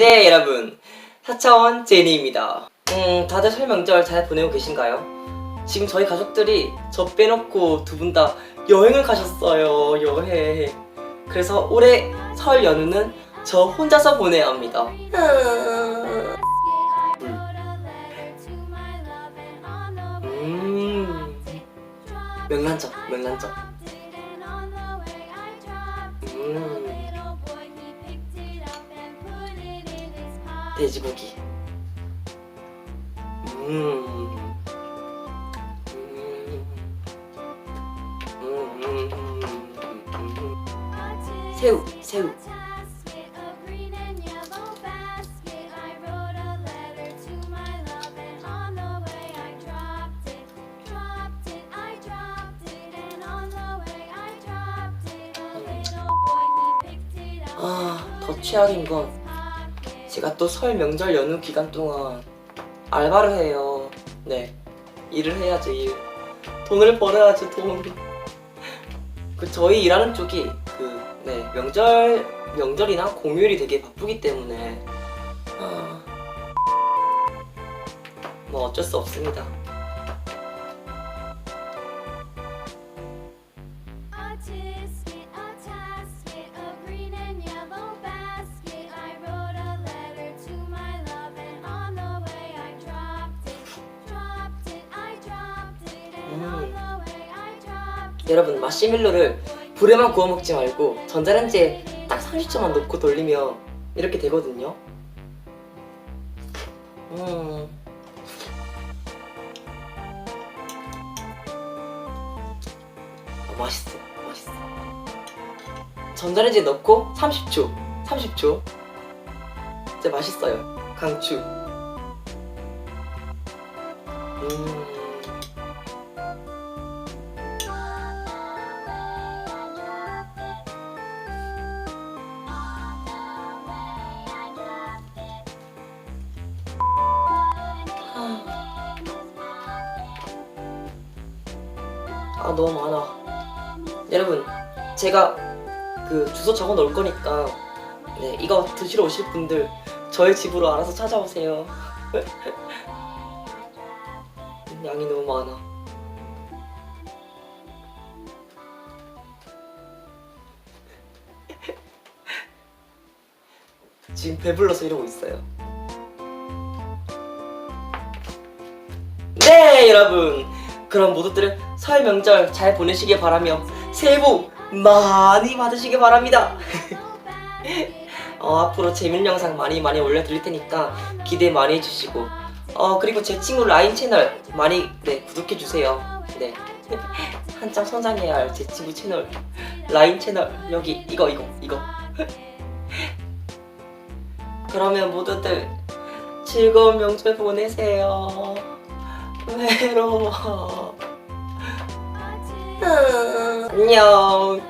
네 여러분. 4차원 제니입니다. 음 다들 설 명절 잘 보내고 계신가요? 지금 저희 가족들이 저 빼놓고 두 분 다 여행을 가셨어요 여행. 그래서 올해 설 연휴는 저 혼자서 보내야 합니다. 음. 명란젓 명란젓. 음 돼지고기. 새우 새우 아, 더 최악인 건 제가 또 설 명절 연휴 기간 동안 알바를 해요. 네. 일을 해야죠, 일. 돈을 벌어야죠, 돈. 그 저희 일하는 쪽이 그 네, 명절 명절이나 공휴일이 되게 바쁘기 때문에 아, 뭐 어쩔 수 없습니다. 여러분 마시멜로를 불에만 구워 먹지 말고 전자레인지에 딱 30초만 넣고 돌리면 이렇게 되거든요. 음. 아, 맛있어, 맛있어. 전자레인지에 넣고 30초, 30초. 진짜 맛있어요. 강추. 음. 아 너무 많아. 여러분 제가 그 주소 적어 놓을 거니까 네 이거 드시러 오실 분들 저희 집으로 알아서 찾아오세요. 양이 너무 많아. 지금 배불러서 이러고 있어요. 네 여러분 그럼 모두들 설 명절 잘 보내시길 바라며 새해 복 많이 받으시길 바랍니다. 어, 앞으로 재밌는 영상 많이 많이 올려드릴 테니까 기대 많이 해주시고 어 그리고 제 친구 라인 채널 많이 네 구독해 주세요. 네 한참 성장해야 할 제 친구 채널 라인 채널 여기 이거 이거 이거 그러면 모두들 즐거운 명절 보내세요. 외로워. 음, 안녕.